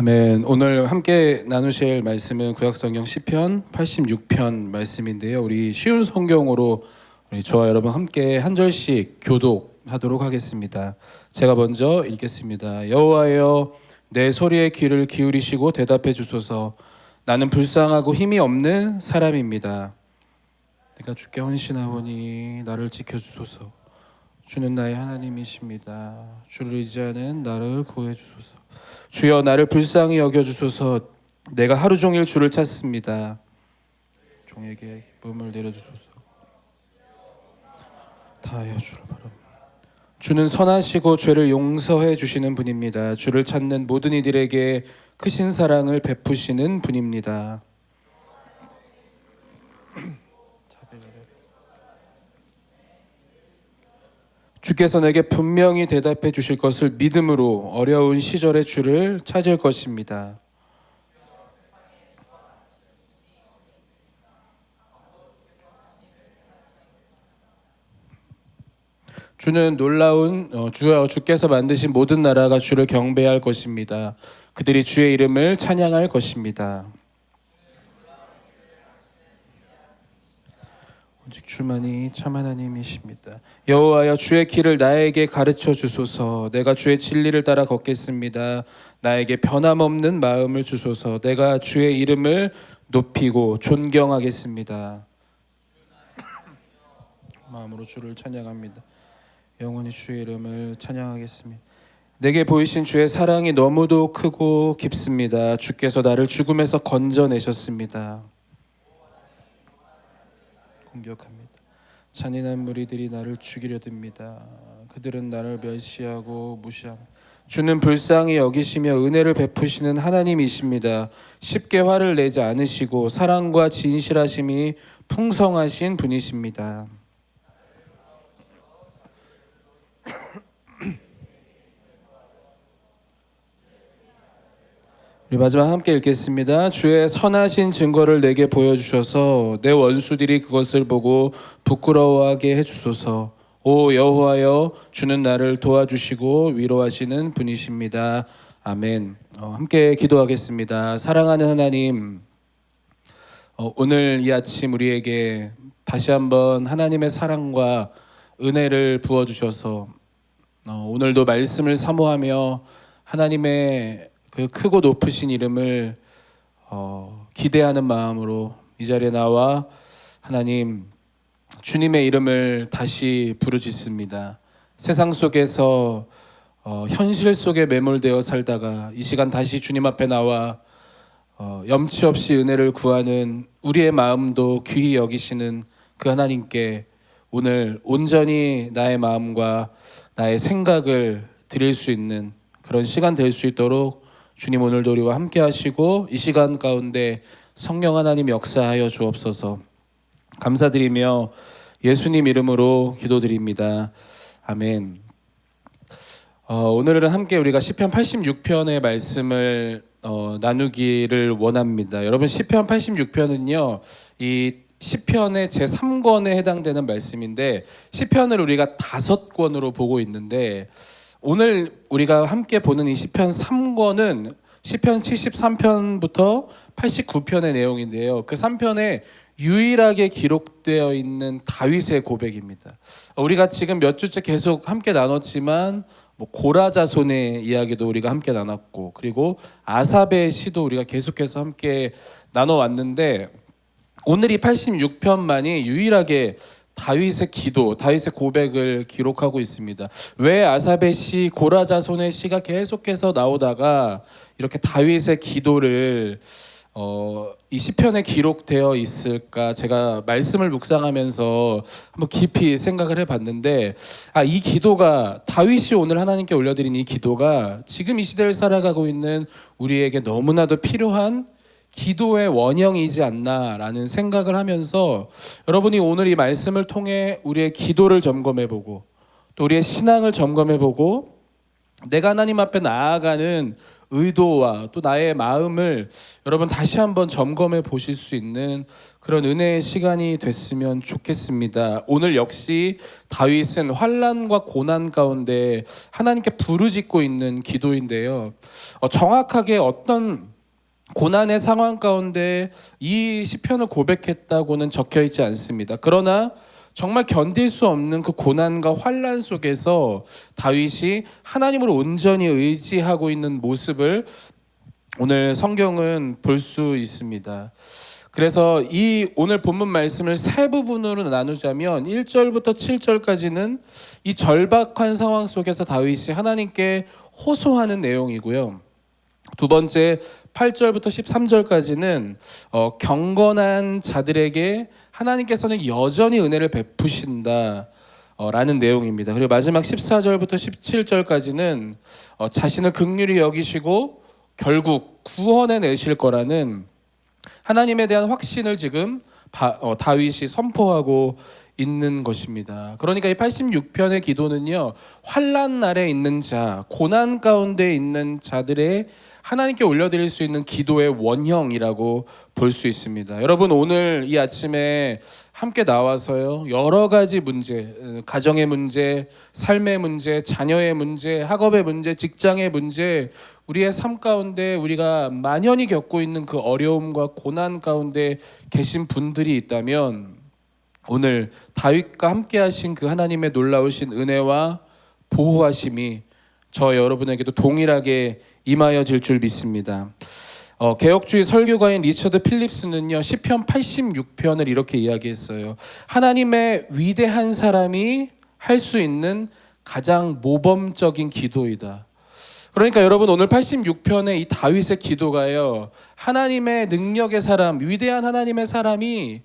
아멘. 오늘 함께 나누실 말씀은 구약성경 시편 86편 말씀인데요. 우리 쉬운 성경으로 우리 저와 여러분 함께 한 절씩 교독하도록 하겠습니다. 제가 먼저 읽겠습니다. 여호와여 내 소리에 귀를 기울이시고 대답해 주소서. 나는 불쌍하고 힘이 없는 사람입니다. 내가 주께 헌신하오니 나를 지켜 주소서. 주는 나의 하나님이십니다. 주를 의지하는 나를 구해 주소서. 주여 나를 불쌍히 여겨 주소서. 내가 하루 종일 주를 찾습니다. 종에게 기쁨을 내려 주소서. 다하여 주를 바랍니다. 주는 선하시고 죄를 용서해 주시는 분입니다. 주를 찾는 모든 이들에게 크신 사랑을 베푸시는 분입니다. 주께서 내게 분명히 대답해 주실 것을 믿음으로 어려운 시절의 주를 찾을 것입니다. 주는 놀라운 어, 주여 주께서 만드신 모든 나라가 주를 경배할 것입니다. 그들이 주의 이름을 찬양할 것입니다. 오직 주만이 참 하나님이십니다. 여호와여 주의 길을 나에게 가르쳐 주소서. 내가 주의 진리를 따라 걷겠습니다. 나에게 변함없는 마음을 주소서. 내가 주의 이름을 높이고 존경하겠습니다. 마음으로 주를 찬양합니다. 영원히 주의 이름을 찬양하겠습니다. 내게 보이신 주의 사랑이 너무도 크고 깊습니다. 주께서 나를 죽음에서 건져내셨습니다. 공격합니다. 잔인한 무리들이 나를 죽이려 듭니다. 그들은 나를 멸시하고 무시함. 주는 불쌍히 여기시며 은혜를 베푸시는 하나님이십니다. 쉽게 화를 내지 않으시고 사랑과 진실하심이 풍성하신 분이십니다. 우리 마지막 함께 읽겠습니다. 주의 선하신 증거를 내게 보여주셔서 내 원수들이 그것을 보고 부끄러워하게 해주소서. 오 여호와여, 주는 나를 도와주시고 위로하시는 분이십니다. 아멘. 어, 함께 기도하겠습니다. 사랑하는 하나님, 어, 오늘 이 아침 우리에게 다시 한번 하나님의 사랑과 은혜를 부어 주셔서 어, 오늘도 말씀을 사모하며 하나님의 그 크고 높으신 이름을 어, 기대하는 마음으로 이 자리에 나와 하나님 주님의 이름을 다시 부르짖습니다. 세상 속에서 어, 현실 속에 매몰되어 살다가 이 시간 다시 주님 앞에 나와 어, 염치 없이 은혜를 구하는 우리의 마음도 귀히 여기시는 그 하나님께 오늘 온전히 나의 마음과 나의 생각을 드릴 수 있는 그런 시간 될 수 있도록 주님 오늘도 우리와 함께 하시고 이 시간 가운데 성령 하나님 역사하여 주옵소서. 감사드리며 예수님 이름으로 기도드립니다. 아멘. 어, 오늘은 함께 우리가 시편 86편의 말씀을 어, 나누기를 원합니다. 여러분 시편 86편은요. 이 시편의 제 3권에 해당되는 말씀인데 시편을 우리가 다섯 권으로 보고 있는데 오늘 우리가 함께 보는 이 시편 3권은 시편 73편부터 89편의 내용인데요. 그 3편에 유일하게 기록되어 있는 다윗의 고백입니다. 우리가 지금 몇 주째 계속 함께 나눴지만 뭐 고라 자손의 이야기도 우리가 함께 나눴고 그리고 아삽의 시도 우리가 계속해서 함께 나눠 왔는데 오늘 이 86편만이 유일하게 다윗의 기도, 다윗의 고백을 기록하고 있습니다. 왜 시, 고라자손의 시가 계속해서 나오다가 이렇게 다윗의 기도를 어, 이 시편에 기록되어 있을까? 제가 말씀을 묵상하면서 한번 깊이 생각을 해봤는데, 아, 이 기도가 다윗이 오늘 하나님께 올려드린 이 기도가 지금 이 시대를 살아가고 있는 우리에게 너무나도 필요한 기도의 원형이지 않나라는 생각을 하면서 여러분이 오늘 이 말씀을 통해 우리의 기도를 점검해보고 또 우리의 신앙을 점검해보고 내가 하나님 앞에 나아가는 의도와 또 나의 마음을 여러분 다시 한번 점검해 보실 수 있는 그런 은혜의 시간이 됐으면 좋겠습니다. 오늘 역시 다윗은 환란과 고난 가운데 하나님께 부르짖고 있는 기도인데요. 어, 정확하게 어떤 고난의 상황 가운데 이 시편을 고백했다고는 적혀 있지 않습니다. 그러나 정말 견딜 수 없는 그 고난과 환란 속에서 다윗이 하나님을 온전히 의지하고 있는 모습을 오늘 성경은 볼 수 있습니다. 그래서 이 오늘 본문 말씀을 세 부분으로 나누자면 1절부터 7절까지는 이 절박한 상황 속에서 다윗이 하나님께 호소하는 내용이고요. 두 번째 8절부터 13절까지는 어, 경건한 자들에게 하나님께서는 여전히 은혜를 베푸신다. 어, 라는 내용입니다. 그리고 마지막 14절부터 17절까지는 어, 자신을 극률히 여기시고 결국 구원해 내실 거라는 하나님에 대한 확신을 지금 바, 어, 다윗이 선포하고 있는 것입니다. 그러니까 이 86편의 기도는요. 환란 날에 있는 자, 고난 가운데 있는 자들의 하나님께 올려드릴 수 있는 기도의 원형이라고 볼 수 있습니다. 여러분 오늘 이 아침에 함께 나와서요 여러 가지 문제, 어, 가정의 문제, 삶의 문제, 자녀의 문제, 학업의 문제, 직장의 문제, 우리의 삶 가운데 우리가 만연히 겪고 있는 그 어려움과 고난 가운데 계신 분들이 있다면 오늘 다윗과 함께하신 그 하나님의 놀라우신 은혜와 보호하심이 저 여러분에게도 동일하게 임하여 질 줄 믿습니다. 어, 개혁주의 설교가인 리처드 필립스는요 시편 86편을 이렇게 이야기했어요. 하나님의 위대한 사람이 할 수 있는 가장 모범적인 기도이다. 그러니까 여러분 오늘 86편의 이 다윗의 기도가요 하나님의 능력의 사람, 위대한 하나님의 사람이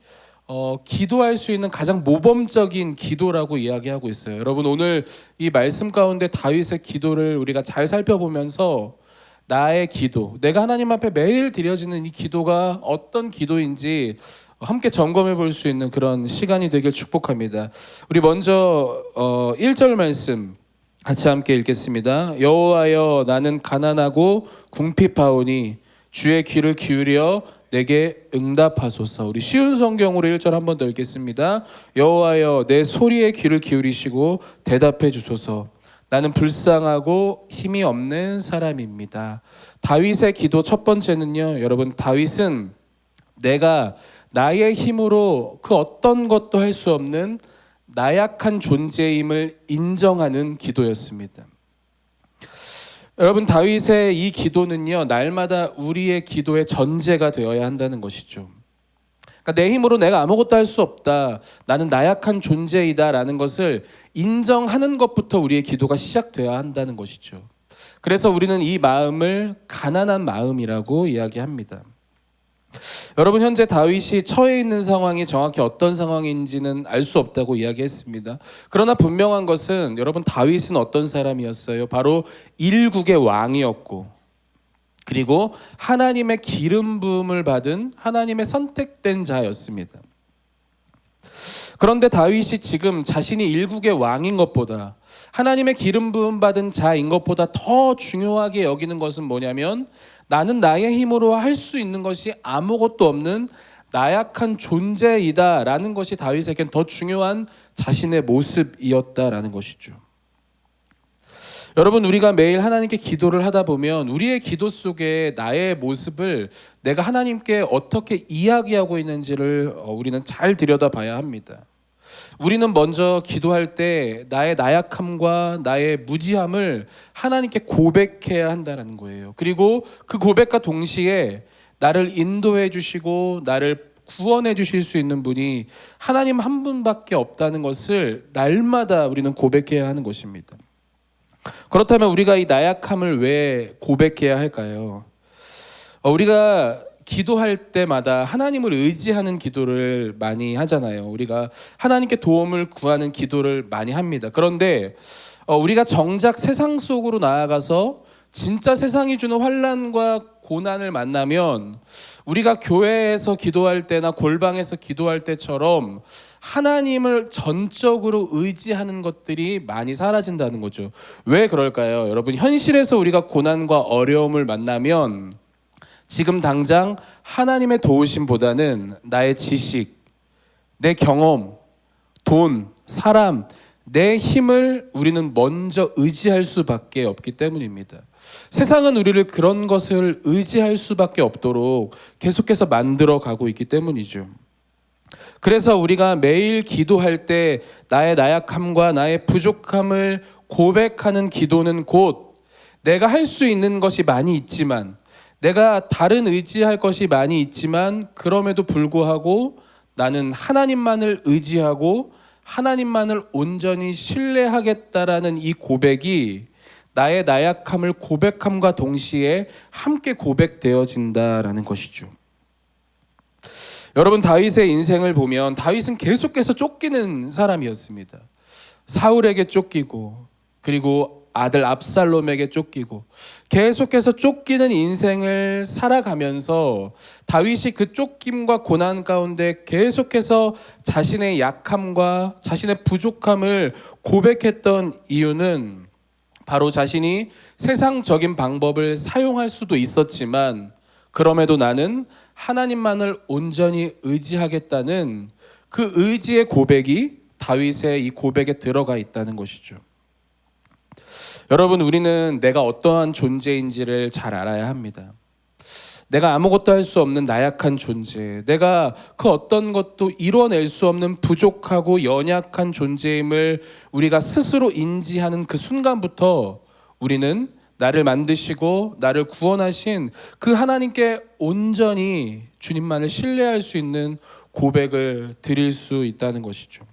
어, 기도할 수 있는 가장 모범적인 기도라고 이야기하고 있어요. 여러분 오늘 이 말씀 가운데 다윗의 기도를 우리가 잘 살펴보면서 나의 기도, 내가 하나님 앞에 매일 드려지는 이 기도가 어떤 기도인지 함께 점검해 볼 수 있는 그런 시간이 되길 축복합니다. 우리 먼저 어, 1절 말씀 같이 함께 읽겠습니다. 여호와여 나는 가난하고 궁핍하오니 주의 귀를 기울여 내게 응답하소서. 우리 쉬운 성경으로 1절 한 번 더 읽겠습니다. 여호와여 내 소리에 귀를 기울이시고 대답해 주소서. 나는 불쌍하고 힘이 없는 사람입니다. 다윗의 기도 첫 번째는요. 여러분 다윗은 내가 나의 힘으로 그 어떤 것도 할 수 없는 나약한 존재임을 인정하는 기도였습니다. 여러분 다윗의 이 기도는요 날마다 우리의 기도의 전제가 되어야 한다는 것이죠. 그러니까 내 힘으로 내가 아무것도 할 수 없다. 나는 나약한 존재이다라는 것을 인정하는 것부터 우리의 기도가 시작돼야 한다는 것이죠. 그래서 우리는 이 마음을 가난한 마음이라고 이야기합니다. 여러분 현재 다윗이 처해 있는 상황이 정확히 어떤 상황인지는 알 수 없다고 이야기했습니다. 그러나 분명한 것은 여러분 다윗은 어떤 사람이었어요? 바로 일국의 왕이었고 그리고 하나님의 기름 부음을 받은 하나님의 선택된 자였습니다. 그런데 다윗이 지금 자신이 일국의 왕인 것보다 하나님의 기름 부음 받은 자인 것보다 더 중요하게 여기는 것은 뭐냐면 나는 나의 힘으로 할 수 있는 것이 아무것도 없는 나약한 존재이다라는 것이 다윗에겐 더 중요한 자신의 모습이었다라는 것이죠. 여러분 우리가 매일 하나님께 기도를 하다 보면 우리의 기도 속에 나의 모습을 내가 하나님께 어떻게 이야기하고 있는지를 어, 우리는 잘 들여다봐야 합니다. 우리는 먼저 기도할 때 나의 나약함과 나의 무지함을 하나님께 고백해야 한다는 거예요. 그리고 그 고백과 동시에 나를 인도해 주시고 나를 구원해 주실 수 있는 분이 하나님 한 분밖에 없다는 것을 날마다 우리는 고백해야 하는 것입니다. 그렇다면 우리가 이 나약함을 왜 고백해야 할까요? 어, 우리가 기도할 때마다 하나님을 의지하는 기도를 많이 하잖아요. 우리가 하나님께 도움을 구하는 기도를 많이 합니다. 그런데 어, 우리가 정작 세상 속으로 나아가서 진짜 세상이 주는 환란과 고난을 만나면 우리가 교회에서 기도할 때나 골방에서 기도할 때처럼 하나님을 전적으로 의지하는 것들이 많이 사라진다는 거죠. 왜 그럴까요? 여러분, 현실에서 우리가 고난과 어려움을 만나면 지금 당장 하나님의 도우심보다는 나의 지식, 내 경험, 돈, 사람, 내 힘을 우리는 먼저 의지할 수밖에 없기 때문입니다. 세상은 우리를 그런 것을 의지할 수밖에 없도록 계속해서 만들어 가고 있기 때문이죠. 그래서 우리가 매일 기도할 때 나의 나약함과 나의 부족함을 고백하는 기도는 곧 내가 할 수 있는 것이 많이 있지만 내가 다른 의지할 것이 많이 있지만 그럼에도 불구하고 나는 하나님만을 의지하고 하나님만을 온전히 신뢰하겠다라는 이 고백이 나의 나약함을 고백함과 동시에 함께 고백되어진다라는 것이죠. 여러분 다윗의 인생을 보면 다윗은 계속해서 쫓기는 사람이었습니다. 사울에게 쫓기고 그리고 아들 압살롬에게 쫓기고 계속해서 쫓기는 인생을 살아가면서 다윗이 그 쫓김과 고난 가운데 계속해서 자신의 약함과 자신의 부족함을 고백했던 이유는 바로 자신이 세상적인 방법을 사용할 수도 있었지만 그럼에도 나는 하나님만을 온전히 의지하겠다는 그 의지의 고백이 다윗의 이 고백에 들어가 있다는 것이죠. 여러분, 우리는 내가 어떠한 존재인지를 잘 알아야 합니다. 내가 아무것도 할 수 없는 나약한 존재, 내가 그 어떤 것도 이뤄낼 수 없는 부족하고 연약한 존재임을 우리가 스스로 인지하는 그 순간부터 우리는 나를 만드시고 나를 구원하신 그 하나님께 온전히 주님만을 신뢰할 수 있는 고백을 드릴 수 있다는 것이죠.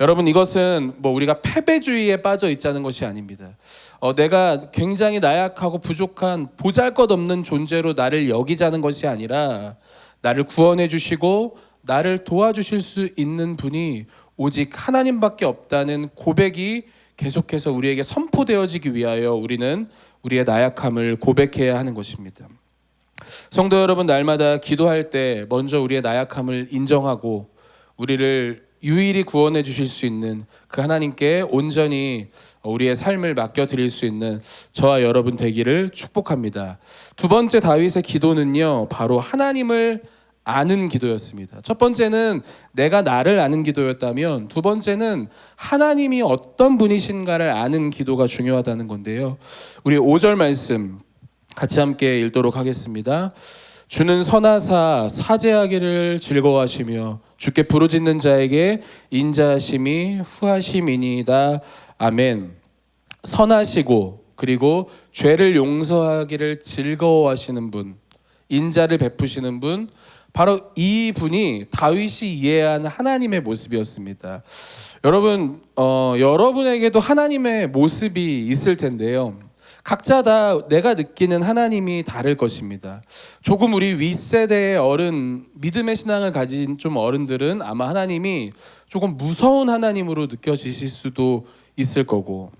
여러분 이것은 뭐 우리가 패배주의에 빠져 있자는 것이 아닙니다. 어, 내가 굉장히 나약하고 부족한 보잘것없는 존재로 나를 여기자는 것이 아니라 나를 구원해 주시고 나를 도와주실 수 있는 분이 오직 하나님밖에 없다는 고백이 계속해서 우리에게 선포되어지기 위하여 우리는 우리의 나약함을 고백해야 하는 것입니다. 성도 여러분 날마다 기도할 때 먼저 우리의 나약함을 인정하고 우리를 유일히 구원해 주실 수 있는 그 하나님께 온전히 우리의 삶을 맡겨 드릴 수 있는 저와 여러분 되기를 축복합니다. 두 번째 다윗의 기도는요. 바로 하나님을 아는 기도였습니다. 첫 번째는 내가 나를 아는 기도였다면 두 번째는 하나님이 어떤 분이신가를 아는 기도가 중요하다는 건데요. 우리 5절 말씀 같이 함께 읽도록 하겠습니다. 주는 선하사 사죄하기를 즐거워하시며 주께 부르짖는 자에게 인자하심이 후하심이니이다. 아멘. 선하시고 그리고 죄를 용서하기를 즐거워하시는 분, 인자를 베푸시는 분, 바로 이 분이 다윗이 이해한 하나님의 모습이었습니다. 여러분, 어, 여러분에게도 하나님의 모습이 있을 텐데요. 각자 다 내가 느끼는 하나님이 다를 것입니다. 조금 우리 윗세대의 어른, 믿음의 신앙을 가진 좀 어른들은 아마 하나님이 조금 무서운 하나님으로 느껴지실 수도 있을 거고,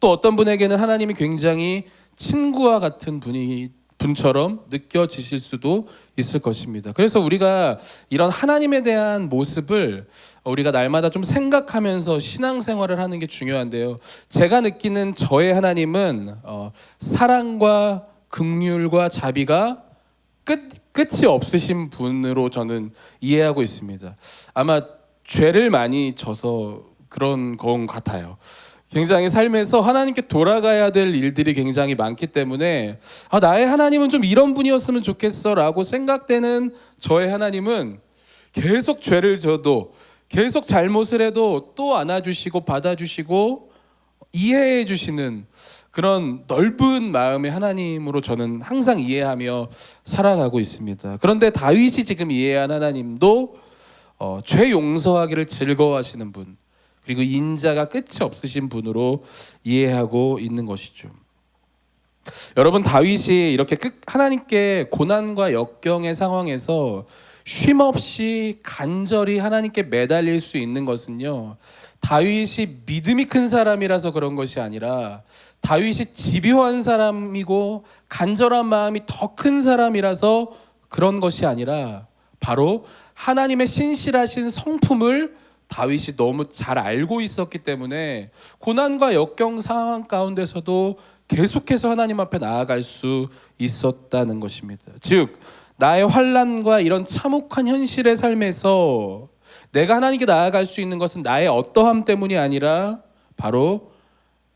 또 어떤 분에게는 하나님이 굉장히 친구와 같은 분이 분처럼 느껴지실 수도 있을 것입니다. 그래서 우리가 이런 하나님에 대한 모습을 우리가 날마다 좀 생각하면서 신앙생활을 하는 게 중요한데요. 제가 느끼는 저의 하나님은 어, 사랑과 긍휼과 자비가 끝 끝이 없으신 분으로 저는 이해하고 있습니다. 아마 죄를 많이 져서 그런 건 같아요. 굉장히 삶에서 하나님께 돌아가야 될 일들이 굉장히 많기 때문에 아, 나의 하나님은 좀 이런 분이었으면 좋겠어라고 생각되는 저의 하나님은 계속 죄를 져도 계속 잘못을 해도 또 안아주시고 받아주시고 이해해 주시는 그런 넓은 마음의 하나님으로 저는 항상 이해하며 살아가고 있습니다. 그런데 다윗이 지금 이해한 하나님도 어, 죄 용서하기를 즐거워하시는 분, 그리고 인자가 끝이 없으신 분으로 이해하고 있는 것이죠. 여러분 다윗이 이렇게 끝 하나님께 고난과 역경의 상황에서 쉼없이 간절히 하나님께 매달릴 수 있는 것은요. 다윗이 믿음이 큰 사람이라서 그런 것이 아니라 다윗이 집요한 사람이고 간절한 마음이 더 큰 사람이라서 그런 것이 아니라 바로 하나님의 신실하신 성품을 다윗이 너무 잘 알고 있었기 때문에 고난과 역경 상황 가운데서도 계속해서 하나님 앞에 나아갈 수 있었다는 것입니다. 즉 나의 환란과 이런 참혹한 현실의 삶에서 내가 하나님께 나아갈 수 있는 것은 나의 어떠함 때문이 아니라 바로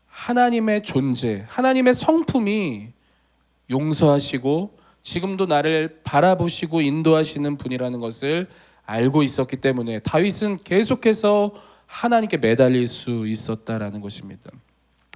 하나님의 존재, 하나님의 성품이 용서하시고 지금도 나를 바라보시고 인도하시는 분이라는 것을 알고 있었기 때문에 다윗은 계속해서 하나님께 매달릴 수 있었다라는 것입니다.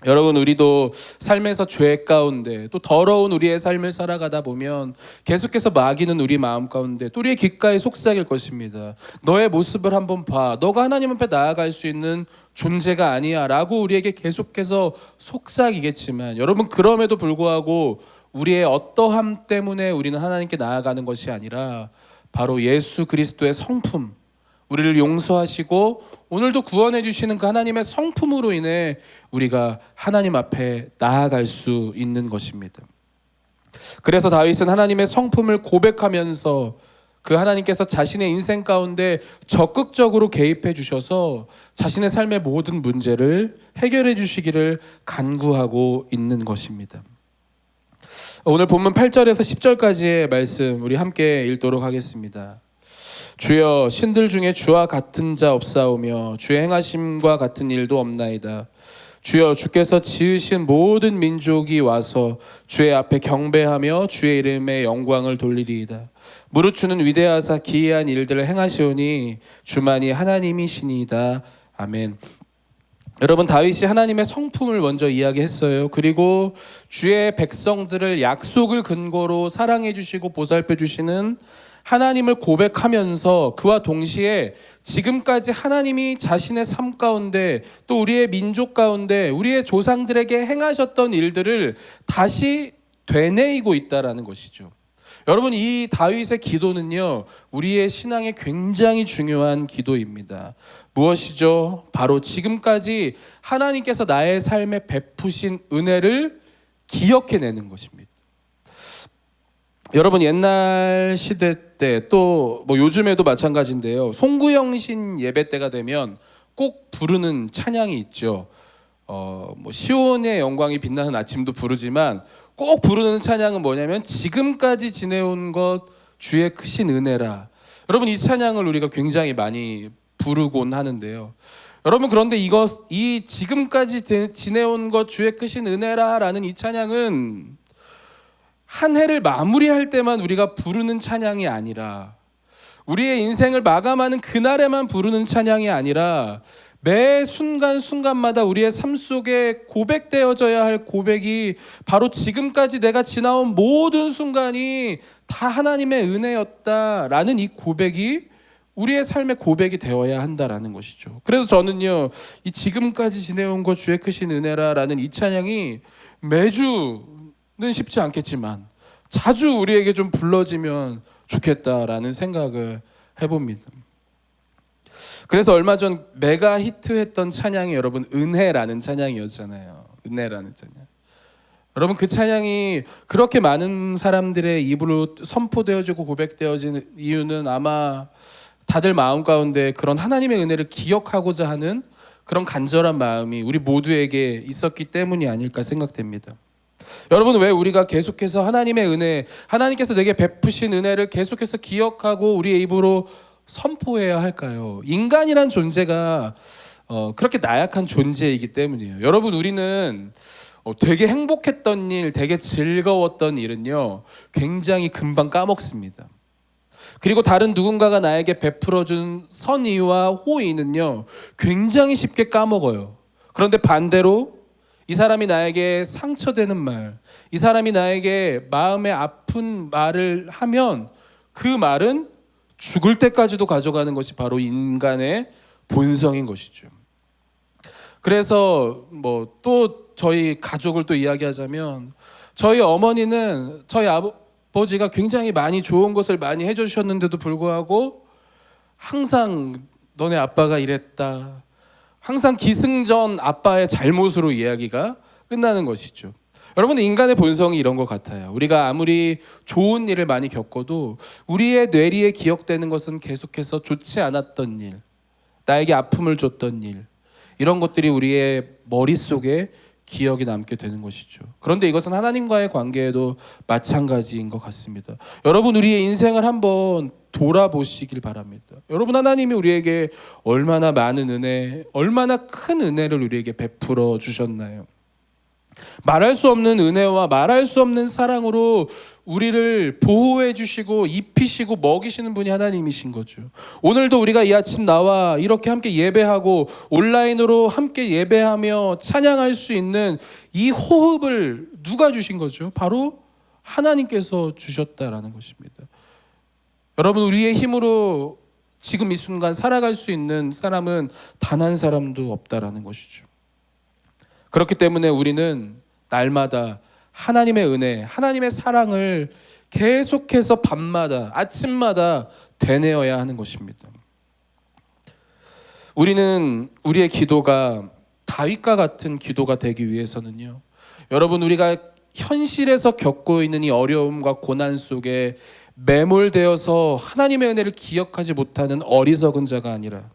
여러분 우리도 삶에서 죄 가운데 또 더러운 우리의 삶을 살아가다 보면 계속해서 마귀는 우리 마음 가운데 또 우리의 귓가에 속삭일 것입니다. 너의 모습을 한번 봐. 너가 하나님 앞에 나아갈 수 있는 존재가 아니야라고 우리에게 계속해서 속삭이겠지만 여러분 그럼에도 불구하고 우리의 어떠함 때문에 우리는 하나님께 나아가는 것이 아니라 바로 예수 그리스도의 성품 우리를 용서하시고 오늘도 구원해 주시는 그 하나님의 성품으로 인해 우리가 하나님 앞에 나아갈 수 있는 것입니다. 그래서 다윗은 하나님의 성품을 고백하면서 그 하나님께서 자신의 인생 가운데 적극적으로 개입해 주셔서 자신의 삶의 모든 문제를 해결해 주시기를 간구하고 있는 것입니다. 오늘 본문 8절에서 10절까지의 말씀 우리 함께 읽도록 하겠습니다. 주여 신들 중에 주와 같은 자 없사오며 주의 행하심과 같은 일도 없나이다. 주여 주께서 지으신 모든 민족이 와서 주의 앞에 경배하며 주의 이름의 영광을 돌리리이다. 무릇 주는 위대하사 기이한 일들을 행하시오니 주만이 하나님이시니이다. 아멘. 여러분 다윗이 하나님의 성품을 먼저 이야기했어요. 그리고 주의 백성들을 약속을 근거로 사랑해 주시고 보살펴 주시는 하나님을 고백하면서 그와 동시에 지금까지 하나님이 자신의 삶 가운데 또 우리의 민족 가운데 우리의 조상들에게 행하셨던 일들을 다시 되뇌이고 있다라는 것이죠. 여러분 이 다윗의 기도는요 우리의 신앙에 굉장히 중요한 기도입니다. 무엇이죠? 바로 지금까지 하나님께서 나의 삶에 베푸신 은혜를 기억해내는 것입니다. 여러분 옛날 시대 때 또 뭐 요즘에도 마찬가지인데요. 송구영신 예배 때가 되면 꼭 부르는 찬양이 있죠. 어 뭐 시온의 영광이 빛나는 아침도 부르지만 꼭 부르는 찬양은 뭐냐면 지금까지 지내온 것 주의 크신 은혜라. 여러분 이 찬양을 우리가 굉장히 많이 부르곤 하는데요. 여러분 그런데 이것 이 지금까지 지내온 것 주의 크신 은혜라라는 이 찬양은 한 해를 마무리할 때만 우리가 부르는 찬양이 아니라 우리의 인생을 마감하는 그날에만 부르는 찬양이 아니라 매 순간순간마다 우리의 삶 속에 고백되어져야 할 고백이 바로 지금까지 내가 지나온 모든 순간이 다 하나님의 은혜였다라는 이 고백이 우리의 삶의 고백이 되어야 한다라는 것이죠. 그래서 저는요, 이 지금까지 지내온 것 주의 크신 은혜라라는 이 찬양이 매주 는 쉽지 않겠지만 자주 우리에게 좀 불러지면 좋겠다라는 생각을 해봅니다. 그래서 얼마 전 메가 히트했던 찬양이 여러분 은혜라는 찬양이었잖아요. 은혜라는 찬양. 여러분 그 찬양이 그렇게 많은 사람들의 입으로 선포되어지고 고백되어진 이유는 아마 다들 마음 가운데 그런 하나님의 은혜를 기억하고자 하는 그런 간절한 마음이 우리 모두에게 있었기 때문이 아닐까 생각됩니다. 여러분 왜 우리가 계속해서 하나님의 은혜, 하나님께서 내게 베푸신 은혜를 계속해서 기억하고 우리의 입으로 선포해야 할까요? 인간이란 존재가 어, 그렇게 나약한 존재이기 때문이에요. 여러분 우리는 어, 되게 행복했던 일, 되게 즐거웠던 일은요, 굉장히 금방 까먹습니다. 그리고 다른 누군가가 나에게 베풀어준 선의와 호의는요, 굉장히 쉽게 까먹어요. 그런데 반대로 이 사람이 나에게 상처되는 말, 이 사람이 나에게 마음에 아픈 말을 하면 그 말은 죽을 때까지도 가져가는 것이 바로 인간의 본성인 것이죠. 그래서 뭐 또 저희 가족을 또 이야기하자면 저희 어머니는 저희 아버 지가 굉장히 많이 좋은 것을 많이 해주셨는데도 불구하고 항상 너네 아빠가 이랬다. 항상 기승전 아빠의 잘못으로 이야기가 끝나는 것이죠. 여러분 인간의 본성이 이런 것 같아요. 우리가 아무리 좋은 일을 많이 겪어도 우리의 뇌리에 기억되는 것은 계속해서 좋지 않았던 일, 나에게 아픔을 줬던 일, 이런 것들이 우리의 머릿속에 기억이 남게 되는 것이죠. 그런데 이것은 하나님과의 관계에도 마찬가지인 것 같습니다. 여러분 우리의 인생을 한번 돌아보시길 바랍니다. 여러분 하나님이 우리에게 얼마나 많은 은혜, 얼마나 큰 은혜를 우리에게 베풀어 주셨나요? 말할 수 없는 은혜와 말할 수 없는 사랑으로 우리를 보호해 주시고 입히시고 먹이시는 분이 하나님이신 거죠. 오늘도 우리가 이 아침 나와 이렇게 함께 예배하고 온라인으로 함께 예배하며 찬양할 수 있는 이 호흡을 누가 주신 거죠? 바로 하나님께서 주셨다라는 것입니다. 여러분 우리의 힘으로 지금 이 순간 살아갈 수 있는 사람은 단 한 사람도 없다라는 것이죠. 그렇기 때문에 우리는 날마다 하나님의 은혜, 하나님의 사랑을 계속해서 밤마다, 아침마다 되뇌어야 하는 것입니다. 우리는 우리의 기도가 다윗과 같은 기도가 되기 위해서는요. 여러분 우리가 현실에서 겪고 있는 이 어려움과 고난 속에 매몰되어서 하나님의 은혜를 기억하지 못하는 어리석은 자가 아니라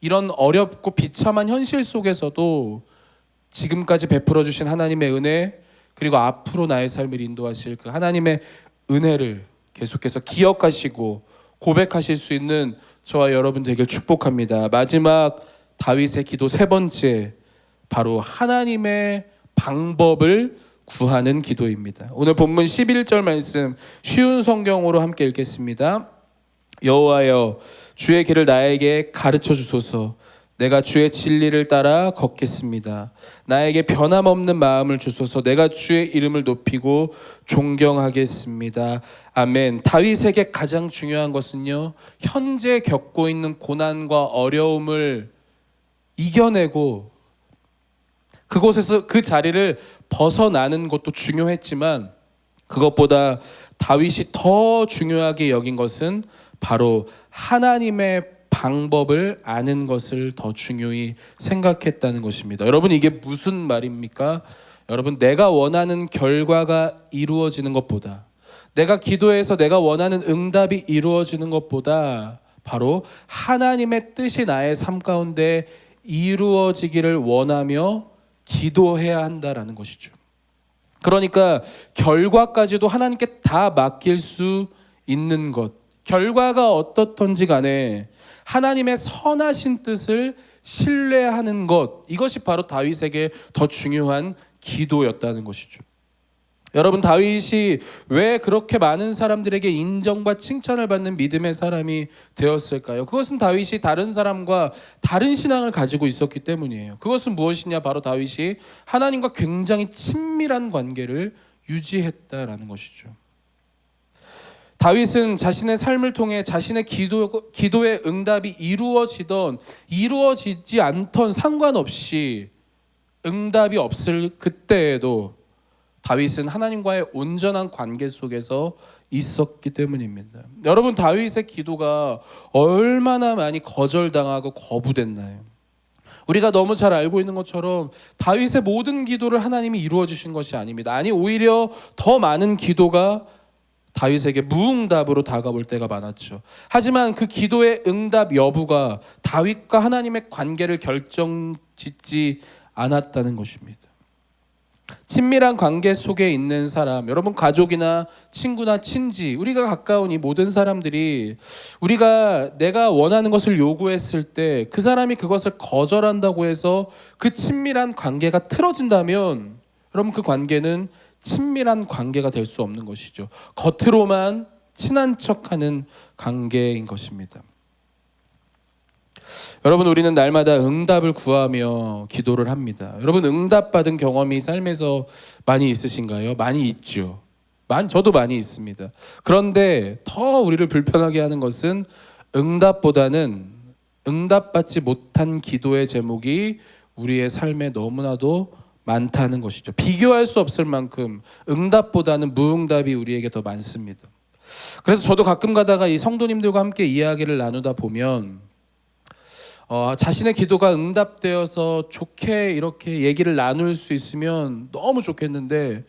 이런 어렵고 비참한 현실 속에서도 지금까지 베풀어 주신 하나님의 은혜 그리고 앞으로 나의 삶을 인도하실 그 하나님의 은혜를 계속해서 기억하시고 고백하실 수 있는 저와 여러분 되길 축복합니다. 마지막 다윗의 기도 세 번째 바로 하나님의 방법을 구하는 기도입니다. 오늘 본문 11절 말씀 쉬운 성경으로 함께 읽겠습니다. 여호와여 주의 길을 나에게 가르쳐 주소서 내가 주의 진리를 따라 걷겠습니다. 나에게 변함없는 마음을 주소서 내가 주의 이름을 높이고 존경하겠습니다. 아멘. 다윗에게 가장 중요한 것은요. 현재 겪고 있는 고난과 어려움을 이겨내고 그곳에서 그 자리를 벗어나는 것도 중요했지만 그것보다 다윗이 더 중요하게 여긴 것은 바로 하나님의 방법을 아는 것을 더 중요히 생각했다는 것입니다. 여러분 이게 무슨 말입니까? 여러분 내가 원하는 결과가 이루어지는 것보다 내가 기도해서 내가 원하는 응답이 이루어지는 것보다 바로 하나님의 뜻이 나의 삶 가운데 이루어지기를 원하며 기도해야 한다라는 것이죠. 그러니까 결과까지도 하나님께 다 맡길 수 있는 것. 결과가 어떻던지 간에 하나님의 선하신 뜻을 신뢰하는 것. 이것이 바로 다윗에게 더 중요한 기도였다는 것이죠. 여러분 다윗이 왜 그렇게 많은 사람들에게 인정과 칭찬을 받는 믿음의 사람이 되었을까요? 그것은 다윗이 다른 사람과 다른 신앙을 가지고 있었기 때문이에요. 그것은 무엇이냐? 바로 다윗이 하나님과 굉장히 친밀한 관계를 유지했다라는 것이죠. 다윗은 자신의 삶을 통해 자신의 기도, 기도의 응답이 이루어지던 이루어지지 않던 상관없이 응답이 없을 그때에도 다윗은 하나님과의 온전한 관계 속에서 있었기 때문입니다. 여러분 다윗의 기도가 얼마나 많이 거절당하고 거부됐나요? 우리가 너무 잘 알고 있는 것처럼 다윗의 모든 기도를 하나님이 이루어 주신 것이 아닙니다. 아니 오히려 더 많은 기도가 다윗에게 무응답으로 다가올 때가 많았죠. 하지만 그 기도의 응답 여부가 다윗과 하나님의 관계를 결정짓지 않았다는 것입니다. 친밀한 관계 속에 있는 사람, 여러분 가족이나 친구나 친지, 우리가 가까운 이 모든 사람들이 우리가 내가 원하는 것을 요구했을 때 그 사람이 그것을 거절한다고 해서 그 친밀한 관계가 틀어진다면 여러분 그 관계는 친밀한 관계가 될 수 없는 것이죠. 겉으로만 친한 척하는 관계인 것입니다. 여러분 우리는 날마다 응답을 구하며 기도를 합니다. 여러분 응답 받은 경험이 삶에서 많이 있으신가요? 많이 있죠. 만 저도 많이 있습니다. 그런데 더 우리를 불편하게 하는 것은 응답보다는 응답받지 못한 기도의 제목이 우리의 삶에 너무나도 많다는 것이죠. 비교할 수 없을 만큼 응답보다는 무응답이 우리에게 더 많습니다. 그래서 저도 가끔 가다가 이 성도님들과 함께 이야기를 나누다 보면 어, 자신의 기도가 응답되어서 좋게 이렇게 얘기를 나눌 수 있으면 너무 좋겠는데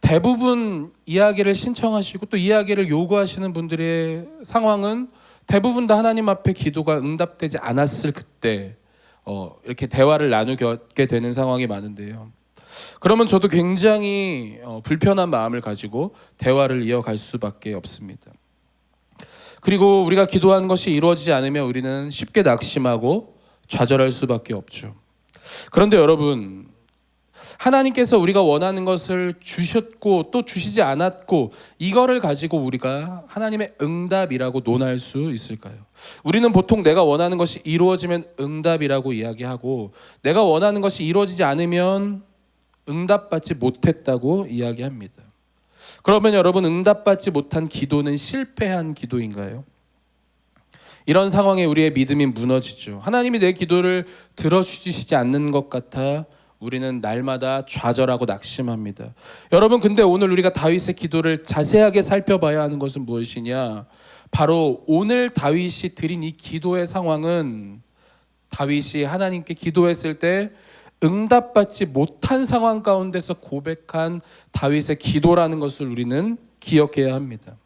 대부분 이야기를 신청하시고 또 이야기를 요구하시는 분들의 상황은 대부분 다 하나님 앞에 기도가 응답되지 않았을 그때 어, 이렇게 대화를 나누게 되는 상황이 많은데요. 그러면 저도 굉장히 어, 불편한 마음을 가지고 대화를 이어갈 수밖에 없습니다. 그리고 우리가 기도한 것이 이루어지지 않으면 우리는 쉽게 낙심하고 좌절할 수밖에 없죠. 그런데 여러분, 하나님께서 우리가 원하는 것을 주셨고 또 주시지 않았고 이거를 가지고 우리가 하나님의 응답이라고 논할 수 있을까요? 우리는 보통 내가 원하는 것이 이루어지면 응답이라고 이야기하고 내가 원하는 것이 이루어지지 않으면 응답받지 못했다고 이야기합니다. 그러면 여러분 응답받지 못한 기도는 실패한 기도인가요? 이런 상황에 우리의 믿음이 무너지죠. 하나님이 내 기도를 들어주시지 않는 것 같아 우리는 날마다 좌절하고 낙심합니다. 여러분 근데 오늘 우리가 다윗의 기도를 자세하게 살펴봐야 하는 것은 무엇이냐? 바로 오늘 다윗이 드린 이 기도의 상황은 다윗이 하나님께 기도했을 때 응답받지 못한 상황 가운데서 고백한 다윗의 기도라는 것을 우리는 기억해야 합니다.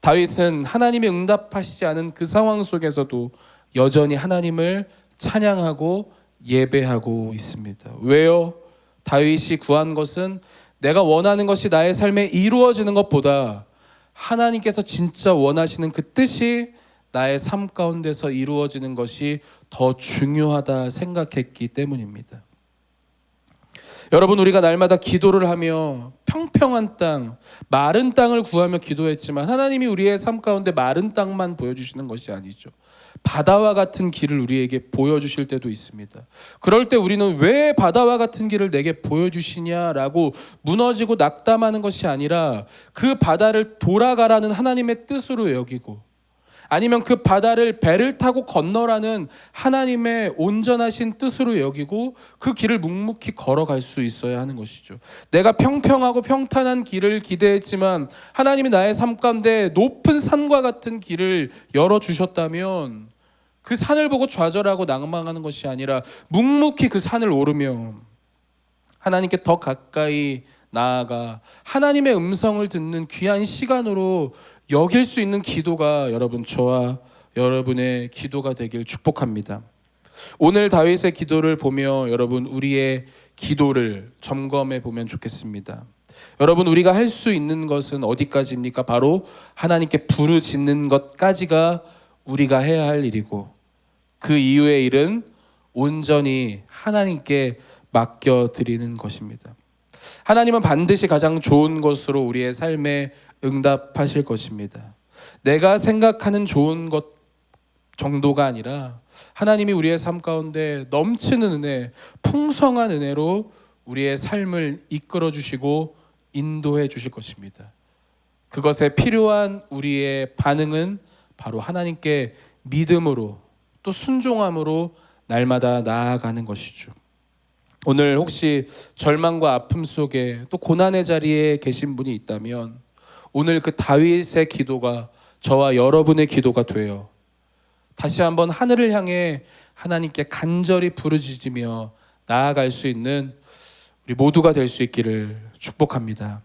다윗은 하나님이 응답하시지 않은 그 상황 속에서도 여전히 하나님을 찬양하고 예배하고 있습니다. 왜요? 다윗이 구한 것은 내가 원하는 것이 나의 삶에 이루어지는 것보다 하나님께서 진짜 원하시는 그 뜻이 나의 삶 가운데서 이루어지는 것이 더 중요하다 생각했기 때문입니다. 여러분 우리가 날마다 기도를 하며 평평한 땅, 마른 땅을 구하며 기도했지만 하나님이 우리의 삶 가운데 마른 땅만 보여주시는 것이 아니죠. 바다와 같은 길을 우리에게 보여주실 때도 있습니다. 그럴 때 우리는 왜 바다와 같은 길을 내게 보여주시냐라고 무너지고 낙담하는 것이 아니라 그 바다를 돌아가라는 하나님의 뜻으로 여기고 아니면 그 바다를 배를 타고 건너라는 하나님의 온전하신 뜻으로 여기고 그 길을 묵묵히 걸어갈 수 있어야 하는 것이죠. 내가 평평하고 평탄한 길을 기대했지만 하나님이 나의 삶 가운데 높은 산과 같은 길을 열어 주셨다면 그 산을 보고 좌절하고 낭망하는 것이 아니라 묵묵히 그 산을 오르며 하나님께 더 가까이 나아가 하나님의 음성을 듣는 귀한 시간으로 여길 수 있는 기도가 여러분 저와 여러분의 기도가 되길 축복합니다. 오늘 다윗의 기도를 보며 여러분 우리의 기도를 점검해 보면 좋겠습니다. 여러분 우리가 할 수 있는 것은 어디까지입니까? 바로 하나님께 부르짖는 것까지가 우리가 해야 할 일이고 그 이후의 일은 온전히 하나님께 맡겨 드리는 것입니다. 하나님은 반드시 가장 좋은 것으로 우리의 삶에 응답하실 것입니다. 내가 생각하는 좋은 것 정도가 아니라 하나님이 우리의 삶 가운데 넘치는 은혜, 풍성한 은혜로 우리의 삶을 이끌어 주시고 인도해 주실 것입니다. 그것에 필요한 우리의 반응은 바로 하나님께 믿음으로 또 순종함으로 날마다 나아가는 것이죠. 오늘 혹시 절망과 아픔 속에 또 고난의 자리에 계신 분이 있다면 오늘 그 다윗의 기도가 저와 여러분의 기도가 되어 다시 한번 하늘을 향해 하나님께 간절히 부르짖으며 나아갈 수 있는 우리 모두가 될 수 있기를 축복합니다.